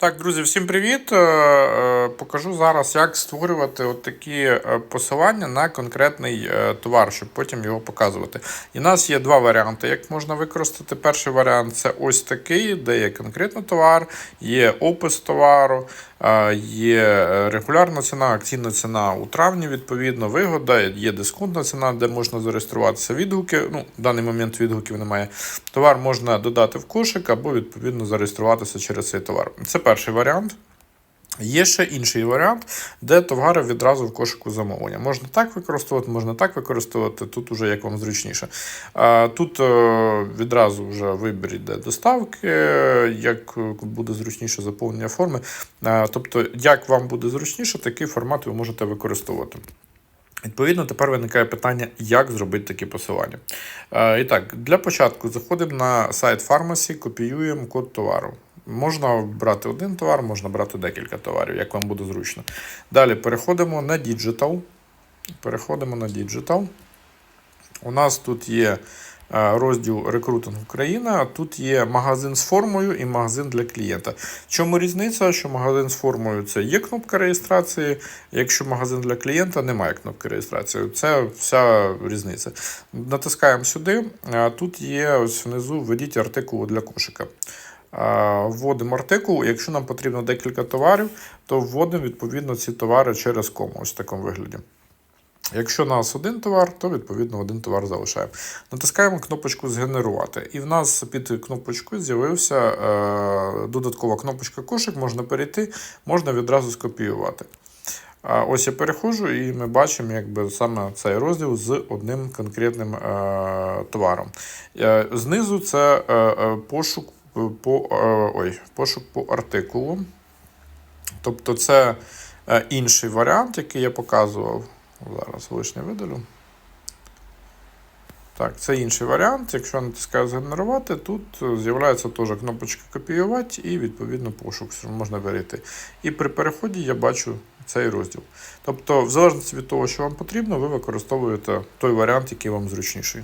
Так, друзі, всім привіт! Е, е, Покажу зараз, як створювати от такі е, посилання на конкретний товар, щоб потім його показувати. І в нас є два варіанти, як можна використати. Перший варіант це ось такий, де є конкретно товар, є опис товару, є е, регулярна ціна, акційна ціна у травні, відповідно, вигода, є дисконтна ціна, де можна зареєструватися відгуки. Ну, в даний момент відгуків немає. Товар можна додати в кошик або відповідно зареєструватися через цей товар. Це перший варіант. Є ще інший варіант, де товари відразу в кошику замовлення. Можна так використовувати, можна так використовувати, тут уже як вам зручніше. Тут е, відразу вже вибір йде доставки, як буде зручніше заповнення форми. Тобто, як вам буде зручніше, такий формат ви можете використовувати. Відповідно, тепер виникає питання, як зробити такі посилання. І так, для початку заходимо на сайт фармасі, копіюємо код товару. Можна брати один товар, можна брати декілька товарів, як вам буде зручно. Далі переходимо на Digital. Переходимо на Digital. У нас тут є е, розділ рекрутинг Україна. Тут є магазин з формою і магазин для клієнта. Чому різниця? Що магазин з формою це є кнопка реєстрації, якщо магазин для клієнта немає кнопки реєстрації. Це вся різниця. Натискаємо сюди. Тут є ось внизу введіть артикул для кошика. А, Вводимо артикул. Якщо нам потрібно декілька товарів, то вводимо відповідно ці товари через кому, ось в такому вигляді. Якщо у нас один товар, то відповідно один товар залишаємо. Натискаємо кнопочку Згенерувати. І в нас під кнопочкою з'явився е, додаткова кнопочка кошик, можна перейти, можна відразу скопіювати. А ось я переходжу, і ми бачимо якби, саме цей розділ з одним конкретним е, товаром. Е, знизу це е, е, пошук по, е, ой, пошук по артикулу. Тобто це е, інший варіант, який я показував. Зараз лишнє видалю. Так, це інший варіант. Якщо натискаю згенерувати, тут з'являється теж кнопочка копіювати і відповідно пошук що можна перейти. І при переході я бачу цей розділ. Тобто, в залежності від того, що вам потрібно, ви використовуєте той варіант, який вам зручніший.